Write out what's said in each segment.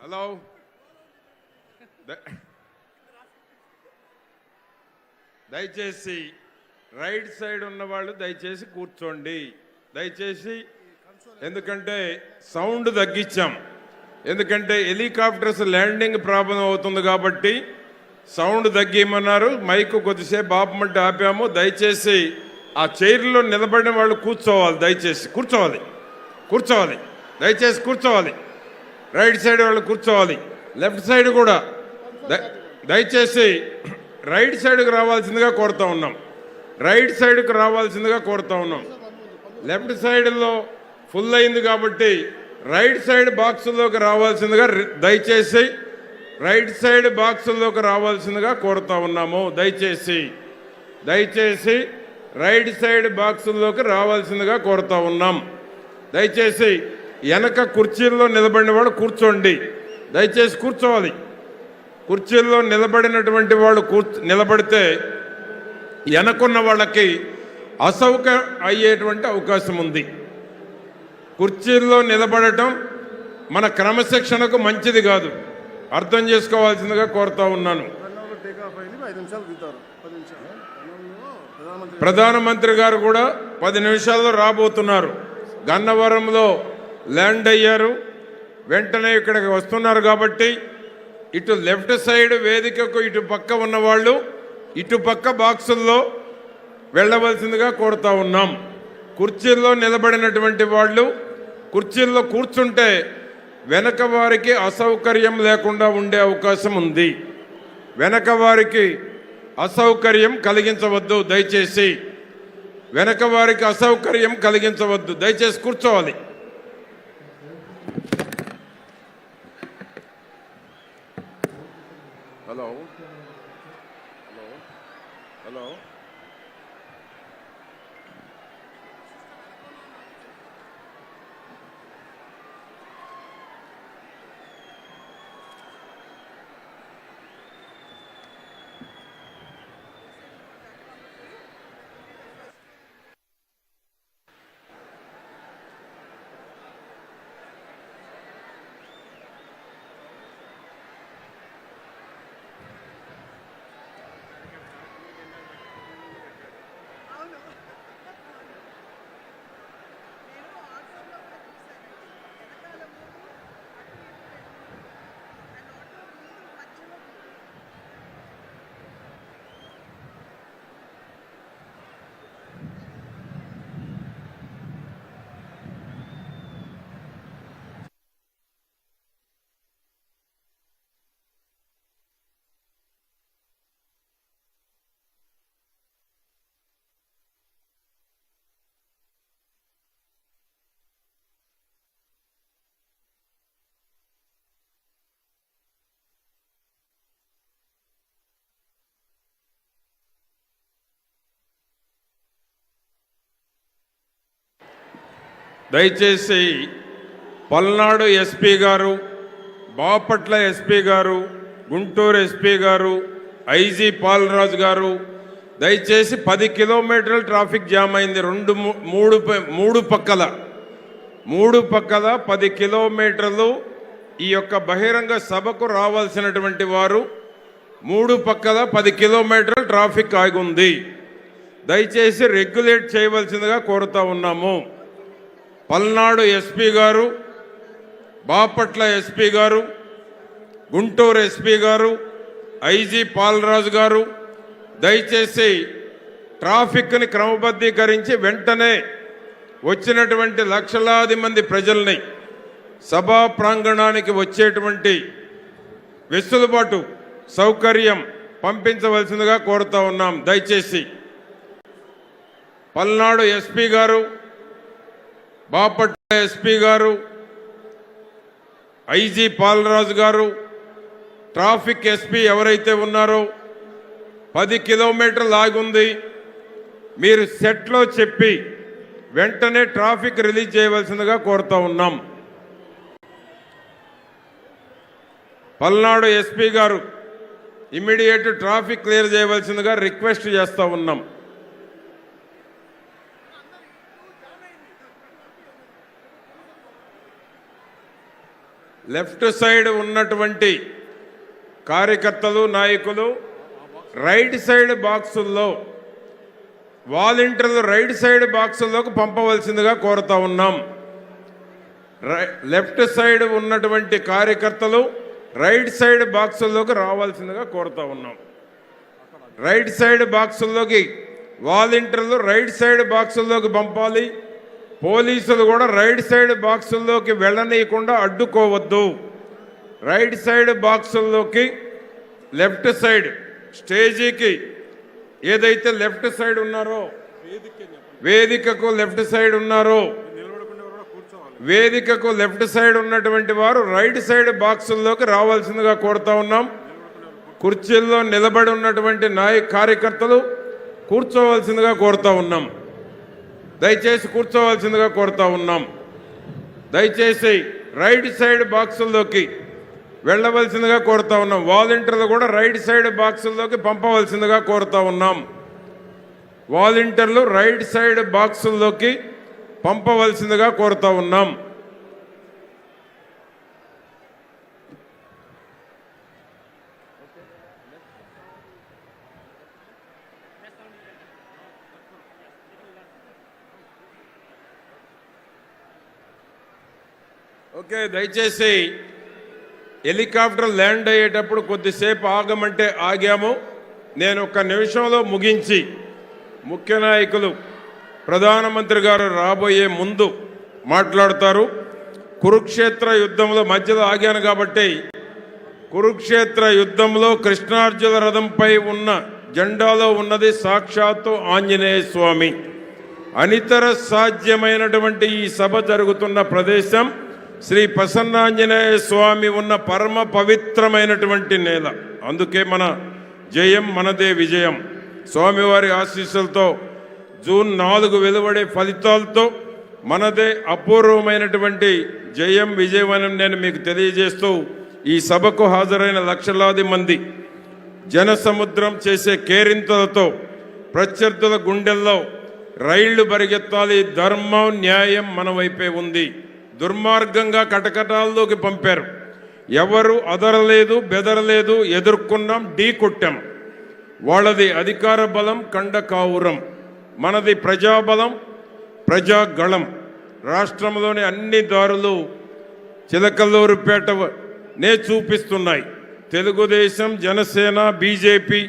Hello దయచేసి right side ఉన్న వాళ్ళు దయచేసి కూర్చోండి. దయచేసి ఎందుకంటే సౌండ్ తగ్గించాం. ఎందుకంటే హెలికాప్టర్స్ ల్యాండింగ్ ప్రాబ్లం అవుతుంది కాబట్టి సౌండ్ తగ్గిమన్నారు మైక్ కొద్దిసేపు ఆపమంటే ఆపాము. దయచేసి ఆ చైర్లో నిలబడిన వాళ్ళు కూర్చోవాలి దయచేసి. కూర్చోవాలి. కూర్చోవాలి. దయచేసి కూర్చోవాలి. రైట్ సైడ్ వాళ్ళు కూర్చోవాలి. లెఫ్ట్ సైడ్ కూడా. ద- దయచేసి రైట్ సైడ్కి రావాల్సిందిగా కోరుతా ఉన్నాం. రైట్ సైడ్కి రావాల్సిందిగా కోరుతా ఉన్నాం. లెఫ్ట్ సైడ్లో ఫుల్ అయింది కాబట్టి రైట్ సైడ్ బాక్సుల్లోకి రావాల్సిందిగా రి- దయచేసి రైట్ సైడ్ బాక్సుల్లోకి రావాల్సిందిగా కోరుతా ఉన్నాము. దయచేసి దయచేసి రైట్ సైడ్ బాక్సుల్లోకి రావాల్సిందిగా కోరుతా ఉన్నాం. దయచేసి వెనక కుర్చీల్లో నిలబడిన వాళ్ళు కూర్చోండి. దయచేసి కూర్చోవాలి. కుర్చీల్లో నిలబడినటువంటి వాళ్ళు కూర్చు నిలబడితే వెనకున్న వాళ్ళకి అసౌక అయ్యేటువంటి అవకాశం ఉంది. కుర్చీల్లో నిలబడటం మన క్రమశిక్షణకు మంచిది కాదు. అర్థం చేసుకోవాల్సిందిగా కోరుతా ఉన్నాను గన్నవరం టేక్ ఆఫ్ అయింది ఐదు నిమిషాలు దిగుతారు పది నిమిషాలు గన్నవరంలో ప్రధానమంత్రి గారు కూడా పది నిమిషాల్లో రాబోతున్నారు. గన్నవరంలో ల్యాండ్ అయ్యారు. వెంటనే ఇక్కడికి వస్తున్నారు కాబట్టి ఇటు లెఫ్ట్ సైడ్ వేదికకు ఇటు పక్క ఉన్నవాళ్ళు ఇటు పక్క బాక్సుల్లో వెళ్ళవలసిందిగా కోరుతా ఉన్నాం. కుర్చీల్లో నిలబడినటువంటి వాళ్ళు కుర్చీల్లో కూర్చుంటే వెనక వారికి అసౌకర్యం లేకుండా ఉండే అవకాశం ఉంది. వెనక వారికి అసౌకర్యం కలిగించవద్దు దయచేసి. వెనక వారికి అసౌకర్యం కలిగించవద్దు దయచేసి కూర్చోవాలి. హలో హలో దయచేసి Palnadu SP garu Bapatla SP garu Guntur SP garu IG Palaraju garu దయచేసి పది కిలోమీటర్ల ట్రాఫిక్ జామ్ అయింది. రెండు మూడు మూడు పక్కల మూడు పక్కల పది కిలోమీటర్లు ఈ యొక్క బహిరంగ సభకు రావాల్సినటువంటి వారు మూడు పక్కల పది కిలోమీటర్ల ట్రాఫిక్ ఆగి ఉంది. దయచేసి రెగ్యులేట్ చేయవలసిందిగా కోరుతా ఉన్నాము. Palnadu SP garu Bapatla SP garu Guntur SP garu IG Palaraju garu దయచేసి ట్రాఫిక్ని క్రమబద్ధీకరించి వెంటనే వచ్చినటువంటి లక్షలాది మంది ప్రజల్ని సభా ప్రాంగణానికి వచ్చేటువంటి వెసులుబాటు సౌకర్యం పంపించవలసిందిగా కోరుతా ఉన్నాం. దయచేసి Palnadu SP garu Bapatla SP garu IG Palaraju garu traffic SP ఎవరైతే ఉన్నారో పది కిలోమీటర్లు ఆగుంది మీరు సెట్లో చెప్పి వెంటనే ట్రాఫిక్ రిలీజ్ చేయవలసిందిగా కోరుతా ఉన్నాం. Palnadu SP garu immediate traffic clear చేయవలసిందిగా రిక్వెస్ట్ చేస్తూ ఉన్నాం. లెఫ్ట్ సైడ్ ఉన్నటువంటి కార్యకర్తలు నాయకులు రైట్ సైడ్ బాక్సుల్లో వాలంటీర్లు రైట్ సైడ్ బాక్సుల్లోకి పంపవలసిందిగా కోరుతా ఉన్నాం. రై- లెఫ్ట్ సైడ్ ఉన్నటువంటి కార్యకర్తలు రైట్ సైడ్ బాక్సుల్లోకి రావాల్సిందిగా కోరుతా ఉన్నాం. రైట్ సైడ్ బాక్సుల్లోకి వాలంటీర్లు రైట్ సైడ్ బాక్సుల్లోకి పంపాలి. పోలీసులు కూడా రైట్ సైడ్ బాక్సుల్లోకి వెళ్ళనీయకుండా అడ్డుకోవద్దు. రైట్ సైడ్ బాక్సుల్లోకి లెఫ్ట్ సైడ్ స్టేజీకి ఏదైతే లెఫ్ట్ సైడ్ ఉన్నారో వేదికకు లెఫ్ట్ సైడ్ ఉన్నారో వేదికకు లెఫ్ట్ సైడ్ ఉన్నటువంటి వారు రైట్ సైడ్ బాక్సుల్లోకి రావాల్సిందిగా కోరుతా ఉన్నాం. కుర్చీల్లో నిలబడి ఉన్నటువంటి నాయ కార్యకర్తలు కూర్చోవలసిందిగా కోరుతా ఉన్నాం. దయచేసి కూర్చోవలసిందిగా కోరుతా ఉన్నాం. దయచేసి రైట్ సైడ్ బాక్సుల్లోకి వెళ్ళవలసిందిగా కోరుతా ఉన్నాం. వాలంటీర్లు కూడా రైట్ సైడ్ బాక్సుల్లోకి పంపవలసిందిగా కోరుతా ఉన్నాం. వాలంటీర్లు రైట్ సైడ్ బాక్సుల్లోకి పంపవలసిందిగా కోరుతా ఉన్నాం. ఓకే దయచేసి హెలికాప్టర్ ల్యాండ్ అయ్యేటప్పుడు కొద్దిసేపు ఆగమంటే ఆగాము. నేను ఒక నిమిషంలో ముగించి ముఖ్య నాయకులు ప్రధానమంత్రి గారు రాబోయే ముందు మాట్లాడతారు. కురుక్షేత్ర యుద్ధంలో మధ్యలో ఆగాను కాబట్టి కురుక్షేత్ర యుద్ధంలో కృష్ణార్జున రథంపై ఉన్న జెండాలో ఉన్నది సాక్షాత్తు ఆంజనేయ స్వామి. అనితర సాధ్యమైనటువంటి ఈ సభ జరుగుతున్న ప్రదేశం శ్రీ ప్రసన్నాంజనేయ స్వామి ఉన్న పరమ పవిత్రమైనటువంటి నేల. అందుకే మన జయం మనదే విజయం. స్వామివారి ఆశీస్సులతో జూన్ నాలుగు వెలువడే ఫలితాలతో మనదే అపూర్వమైనటువంటి జయం విజయమని నేను మీకు తెలియజేస్తూ ఈ సభకు హాజరైన లక్షలాది మంది జన సముద్రం చేసే కేరింతలతో ప్రత్యర్థుల గుండెల్లో రైళ్ళు పరిగెత్తాలి ధర్మం న్యాయం మన వైపే ఉంది. దుర్మార్గంగా కటకటాల్లోకి పంపారు. ఎవరు అదరలేదు బెదరలేదు ఎదుర్కొన్నాం ఢీ కొట్టాం. వాళ్ళది అధికార బలం కండ కావురం. మనది ప్రజాబలం ప్రజాగళం. రాష్ట్రంలోని అన్ని దారులు చిలకల్లూరుపేట నే చూపిస్తున్నాయి. తెలుగుదేశం జనసేన బీజేపీ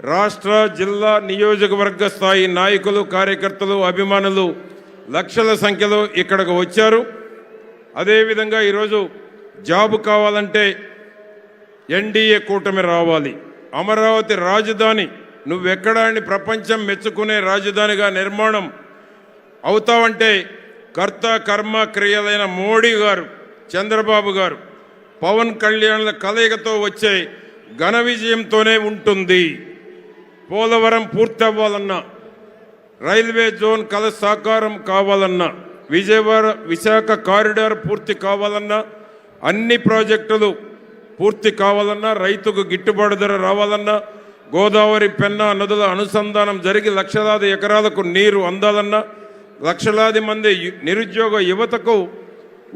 రాష్ట్ర జిల్లా నియోజకవర్గ స్థాయి నాయకులు కార్యకర్తలు అభిమానులు లక్షల సంఖ్యలో ఇక్కడికి వచ్చారు. అదేవిధంగా ఈరోజు జాబు కావాలంటే ఎన్డీఏ కూటమి రావాలి. అమరావతి రాజధాని నువ్వెక్కడా అని ప్రపంచం మెచ్చుకునే రాజధానిగా నిర్మాణం అవుతావంటే కర్త కర్మ క్రియలైన మోడీ గారు చంద్రబాబు గారు పవన్ కళ్యాణ్ల కలయికతో వచ్చే ఘన విజయంతోనే ఉంటుంది. పోలవరం పూర్తి అవ్వాలన్నా రైల్వే జోన్ కల సాకారం కావాలన్నా విజయవాడ విశాఖ కారిడార్ పూర్తి కావాలన్నా అన్ని ప్రాజెక్టులు పూర్తి కావాలన్నా రైతుకు గిట్టుబాటు ధర రావాలన్నా గోదావరి పెన్నా నదుల అనుసంధానం జరిగి లక్షలాది ఎకరాలకు నీరు అందాలన్నా లక్షలాది మంది నిరుద్యోగ యువతకు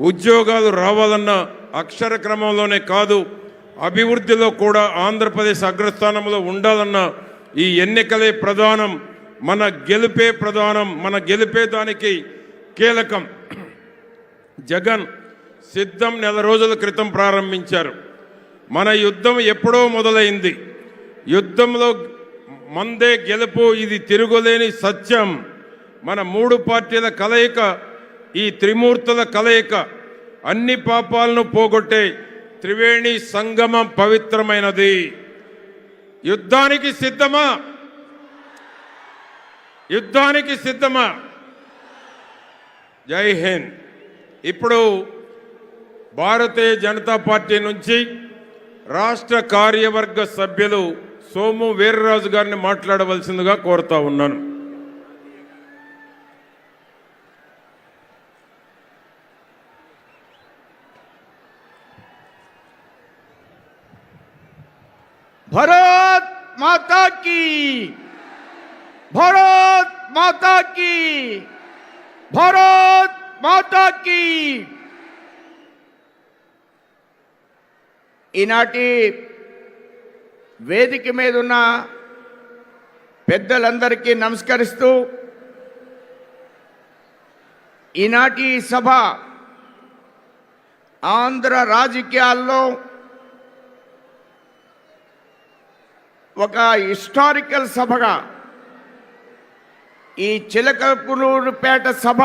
ఉద్యోగాలు రావాలన్నా అక్షర క్రమంలోనే కాదు అభివృద్ధిలో కూడా ఆంధ్రప్రదేశ్ అగ్రస్థానంలో ఉండాలన్నా ఈ ఎన్నికలే ప్రధానం మన గెలుపే ప్రధానం మన గెలిపే దానికి కీలకం. జగన్ సిద్ధం నెల రోజుల క్రితం ప్రారంభించారు. మన యుద్ధం ఎప్పుడో మొదలైంది. యుద్ధంలో మందే గెలుపు ఇది తిరుగులేని సత్యం. మన మూడు పార్టీల కలయిక ఈ త్రిమూర్తుల కలయిక అన్ని పాపాలను పోగొట్టే త్రివేణి సంగమం పవిత్రమైనది. యుద్ధానికి సిద్ధమా? యుద్ధానికి సిద్ధమా? జై హింద్. ఇప్పుడు భారతీయ జనతా పార్టీ నుంచి రాష్ట్ర కార్యవర్గ సభ్యులు సోము వీర్రాజు గారిని మాట్లాడవలసిందిగా కోరుతా ఉన్నాను. భరత్ మాతాకి! భరత్ మాతాకి! భారత్ మాతాకి ఈనాటి వేదిక మీద ఉన్న పెద్దలందరికీ నమస్కరిస్తూ ఈనాటి సభ ఆంధ్ర రాజకీయాల్లో ఒక హిస్టారికల్ సభగా ఈ చిలకపులూరుపేట సభ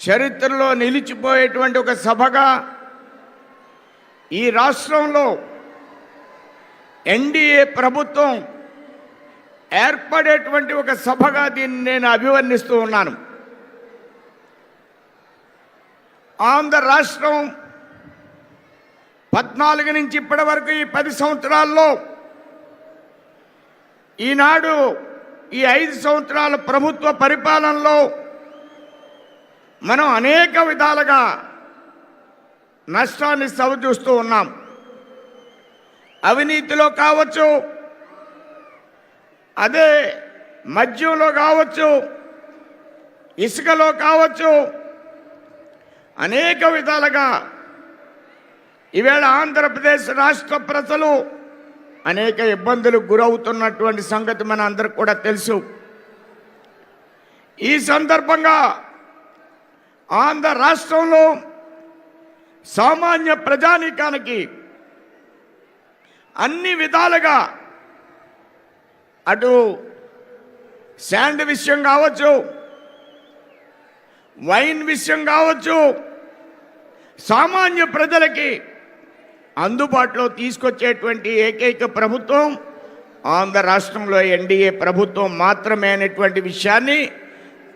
చరిత్రలో నిలిచిపోయేటువంటి ఒక సభగా ఈ రాష్ట్రంలో ఎన్డీఏ ప్రభుత్వం ఏర్పడేటువంటి ఒక సభగా దీన్ని నేను అభివర్ణిస్తూ ఉన్నాను. ఆంధ్ర రాష్ట్రం పద్నాలుగు నుంచి ఇప్పటి వరకు ఈ పది సంవత్సరాల్లో ఈనాడు ఈ ఐదు సంవత్సరాల ప్రభుత్వ పరిపాలనలో మనం అనేక విధాలుగా నష్టాన్ని సవచూస్తూ ఉన్నాం. అవినీతిలో కావచ్చు అదే మద్యంలో కావచ్చు ఇసుకలో కావచ్చు అనేక విధాలుగా ఈవేళ ఆంధ్రప్రదేశ్ రాష్ట్ర ప్రజలు అనేక ఇబ్బందులకు గురవుతున్నటువంటి సంగతి మన అందరికి కూడా తెలుసు. ఈ సందర్భంగా ఆంధ్ర రాష్ట్రంలో సామాన్య ప్రజానీకానికి అన్ని విధాలుగా అటు శాండ్ విషయం కావచ్చు వైన్ విషయం కావచ్చు సామాన్య ప్రజలకి అందుబాటులో తీసుకొచ్చేటువంటి ఏకైక ప్రభుత్వం ఆంధ్ర రాష్ట్రంలో ఎన్డీఏ ప్రభుత్వం మాత్రమే అనేటువంటి విషయాన్ని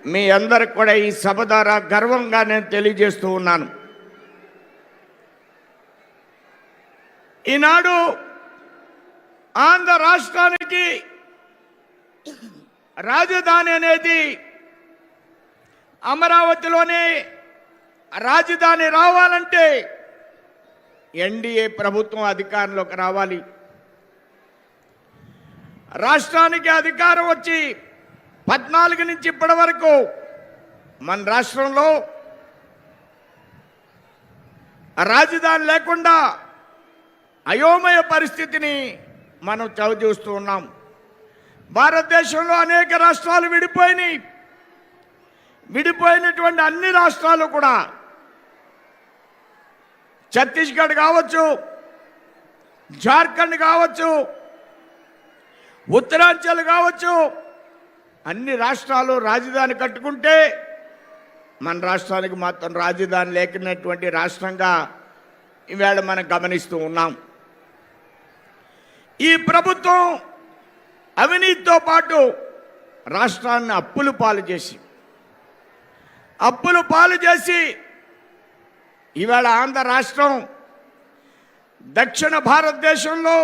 మీ అందరికి కూడా ఈ సభ ద్వారా గర్వంగా నేను తెలియజేస్తూ ఉన్నాను. ఈనాడు ఆంధ్ర రాష్ట్రానికి రాజధాని అనేది అమరావతిలోనే రాజధాని రావాలంటే ఎన్డీఏ ప్రభుత్వం అధికారంలోకి రావాలి. రాష్ట్రానికి అధికారం వచ్చి పద్నాలుగు నుంచి ఇప్పటి వరకు మన రాష్ట్రంలో రాజధాని లేకుండా అయోమయ పరిస్థితిని మనం చవి చూస్తూ ఉన్నాం. భారతదేశంలో అనేక రాష్ట్రాలు విడిపోయినాయి. విడిపోయినటువంటి అన్ని రాష్ట్రాలు కూడా ఛత్తీస్గఢ్ కావచ్చు జార్ఖండ్ కావచ్చు ఉత్తరాంచల్ కావచ్చు అన్ని రాష్ట్రాలు రాజధాని కట్టుకుంటే మన రాష్ట్రానికి మాత్రం రాజధాని లేకున్నటువంటి రాష్ట్రంగా ఈవేళ మనం గమనిస్తూ ఉన్నాం. ఈ ప్రభుత్వం అవినీతితో పాటు రాష్ట్రాన్ని అప్పులు పాలు చేసి అప్పులు పాలు చేసి ఇవాళ ఆంధ్ర రాష్ట్రం దక్షిణ భారతదేశంలో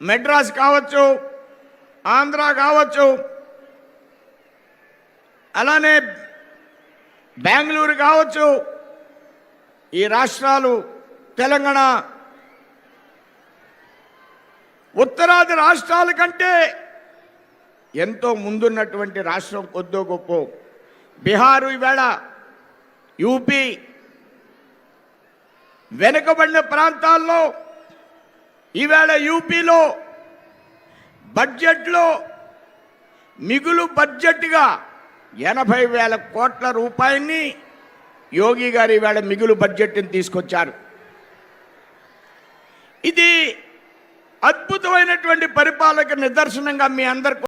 మెడ్రాస్ కావచ్చు ఆంధ్ర కావచ్చు అలానే బెంగళూరు కావచ్చు ఈ రాష్ట్రాలు తెలంగాణ ఉత్తరాది రాష్ట్రాల కంటే ఎంతో ముందున్నటువంటి రాష్ట్రం కొద్దో గొప్ప. బీహారు ఈవేళ యూపీ వెనుకబడిన ప్రాంతాల్లో ఈవేళ యూపీలో బడ్జెట్లో మిగులు బడ్జెట్గా ఎనభై వేల కోట్ల రూపాయల్ని యోగి గారు ఈవేళ మిగులు బడ్జెట్ని తీసుకొచ్చారు. ఇది అద్భుతమైనటువంటి పరిపాలక నిదర్శనంగా మీ అందరికీ